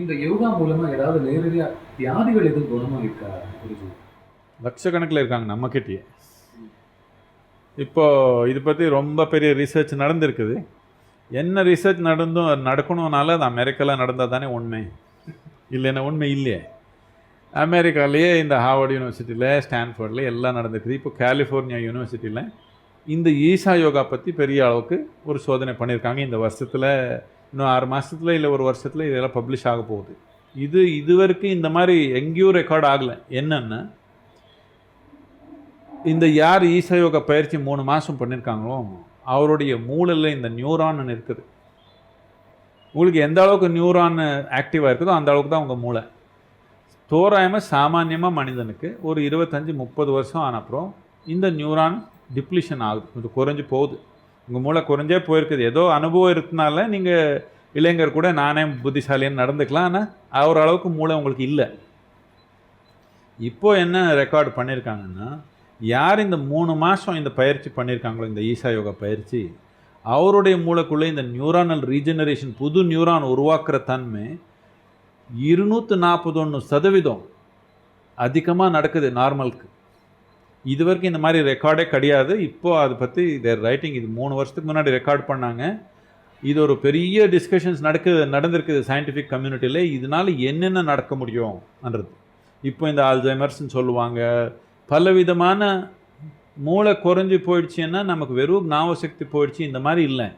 இந்த யோகா மூலமா ஏதாவது நேரடியா வியாதிகள் எதுவும் குணமா இருக்கா? குருஜி. லட்சக்கணக்கில் இருக்காங்க நம்மக்கிட்டேயே இப்போ இது பற்றி ரொம்ப பெரிய ரிசர்ச் நடந்திருக்குது. என்ன ரிசர்ச் நடந்தும் நடக்கணும்னால அது அமெரிக்காவில் நடந்தால் தானே உண்மை. இல்லைன்னா உண்மை இல்லையே. அமெரிக்காலேயே இந்த ஹார்வர்ட் யூனிவர்சிட்டியில் ஸ்டான்ஃபோர்டில் எல்லாம் நடந்துக்குது இப்போ கலிஃபோர்னியா யூனிவர்சிட்டியில் இந்த ஈஷா யோகா பற்றி பெரிய அளவுக்கு ஒரு சோதனை பண்ணியிருக்காங்க. இந்த வருஷத்தில் இன்னும் ஆறு மாதத்தில் இல்லை ஒரு வருஷத்தில் இதெல்லாம் பப்ளிஷ் ஆக போகுது. இது இதுவரைக்கும் இந்த மாதிரி எங்கேயும் ரெக்கார்ட் ஆகலை. என்னென்னா இந்த யார் ஈசயோக பயிற்சி மூணு மாதம் பண்ணியிருக்காங்களோ அவருடைய மூளையில் இந்த நியூரான் இருக்குது. உங்களுக்கு எந்த அளவுக்கு நியூரான் ஆக்டிவாக இருக்குதோ அந்த அளவுக்கு தான் உங்கள் மூளை. தோராயமாக சாமானியமாக மனிதனுக்கு ஒரு இருபத்தஞ்சி முப்பது வருஷம் ஆன அப்புறம் இந்த நியூரான் டிப்ளிஷன் ஆகுது. கொஞ்சம் குறைஞ்சி போகுது. உங்கள் மூளை குறைஞ்சே போயிருக்குது. ஏதோ அனுபவம் இருக்கனால நீங்கள் இளைஞர் கூட நானே புத்திசாலின்னு நடந்துக்கலாம். ஆனால் அவர் அளவுக்கு மூளை உங்களுக்கு இல்லை. இப்போது என்ன ரெக்கார்டு பண்ணியிருக்காங்கன்னா யார் இந்த மூணு மாதம் இந்த பயிற்சி பண்ணியிருக்காங்களோ இந்த ஈசா யோகா பயிற்சி அவருடைய மூளைக்குள்ளே இந்த நியூரானல் ரீஜெனரேஷன் புது நியூரான் உருவாக்குற தன்மை இருநூற்று நாற்பத்தொன்று சதவீதம் அதிகமாக நடக்குது நார்மலுக்கு இது வரைக்கும் இந்த மாதிரி ரெக்கார்டே கிடையாது. இப்போது அதை பற்றி தேர் ரைட்டிங் இது மூணு வருஷத்துக்கு முன்னாடி ரெக்கார்ட் பண்ணாங்க. இது ஒரு பெரிய டிஸ்கஷன்ஸ் நடக்குது நடந்திருக்குது சயின்டிஃபிக் கம்யூனிட்டியில் இதனால் என்னென்ன நடக்க முடியும்ன்றது. இப்போ இந்த ஆல்சைமர்ஸ்னு சொல்லுவாங்க. பலவிதமான மூளை குறைஞ்சி போயிடுச்சுன்னா நமக்கு வெறும் ஞாபகசக்தி போயிடுச்சு இந்த மாதிரி இல்லை.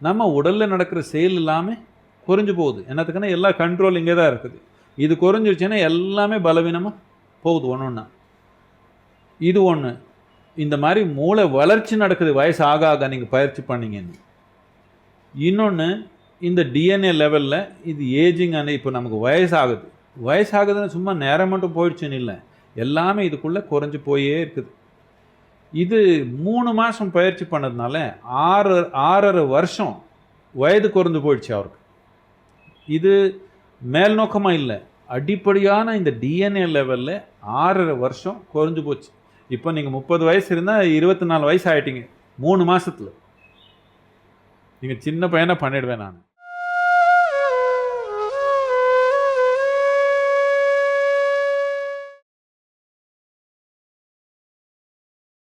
நம்ம உடலில் நடக்கிற செயல் எல்லாமே குறைஞ்சு போகுது. என்னத்துக்குன்னா எல்லா கண்ட்ரோல் இங்கே தான் இருக்குது. இது குறைஞ்சிருச்சுன்னா எல்லாமே பலவீனமாக போகுது ஒன்று ஒன்றா இது ஒன்று இந்த மாதிரி மூளை வளர்ச்சி நடக்குது வயசு ஆக ஆக நீங்கள் பயிற்சி பண்ணீங்கன்னு. இன்னொன்று இந்த டிஎன்ஏ லெவலில் இது ஏஜிங் அண்ட் இப்போ நமக்கு வயசாகுது. வயசாகுதுன்னு சும்மா நேரம் மட்டும் போயிடுச்சுன்னு இல்லை. எல்லாமே இதுக்குள்ளே குறைஞ்சி போயே இருக்குது. இது மூணு மாதம் பயிற்சி பண்ணதுனால ஆறு ஆறரை வருஷம் வயது குறைஞ்சி போயிடுச்சு அவருக்கு. இது மேல்நோக்கமாக இல்லை. அடிப்படையான இந்த டிஎன்ஏ லெவலில் ஆறரை வருஷம் குறைஞ்சு போச்சு. இப்போ நீங்கள் முப்பது வயசு இருந்தால் இருபத்தி நாலு வயசு ஆகிட்டீங்க மூணு மாதத்தில் நீங்கள் சின்ன பையனை பண்ணிடுவேன் நான்.